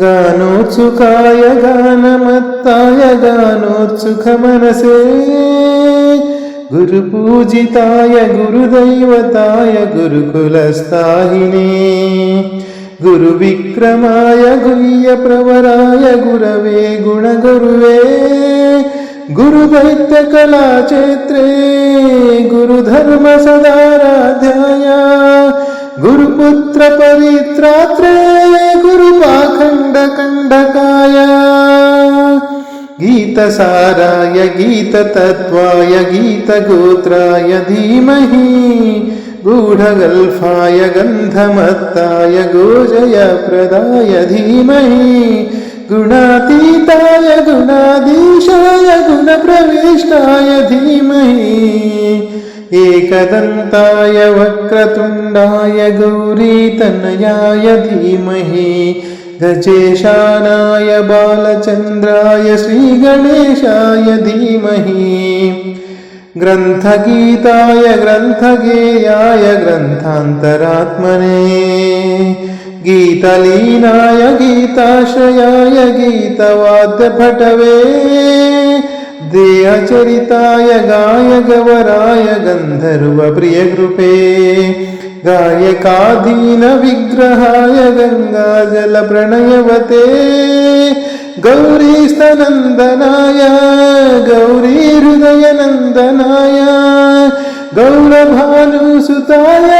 गानोत्सुकाय गानमत्ताय गानोत्सुकमनसे गुरुपूजिताय गुरुदैवताय गुरुकुलस्थाहिने गुरुविक्रमाय गुह्यप्रवराय गुरवे गुणगुरुवे गुरुदैत्यकलाक्षेत्रे गुरुधर्मसदाराध्याय गुरुपुत्रपरित्रात्रे गीतसाराय गीततत्त्वाय गीतगोत्राय धीमहि गूढगल्फाय गन्धमत्ताय गोजयप्रदाय धीमहि गुणातीताय गुणाधीशाय गुणप्रविष्टाय धीमहि। एकदन्ताय वक्रतुण्डाय गौरीतनयाय धीमहि गजेशानाय बालचन्द्राय श्रीगणेशाय धीमहि ग्रन्थगीताय ग्रन्थगेयाय ग्रन्थान्तरात्मने गीतलीनाय गीताश्रयाय गीतवाद्यभटवे देहचरिताय गायगवराय गन्धर्वप्रियकृपे गायकाधीनविग्रहाय गङ्गाजलप्रणयवते गौरीस्तनन्दनाय गौरीहृदयनन्दनाय गौरभानुसुताय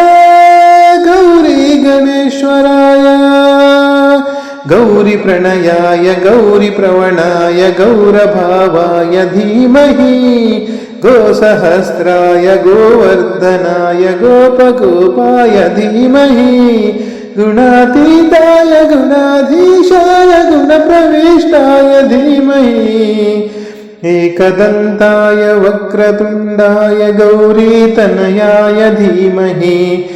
गौरीप्रणयाय गौरीप्रवणाय गौरभावाय धीमहि। गोसहस्राय, गोवर्धनाय, गोपगोपाय धीमहि। गुणातीताय, गुणाधीशाय, गुणप्रविष्टाय धीमहि। एकदन्ताय, वक्रतुण्डाय, गौरीतनयाय धीमहि।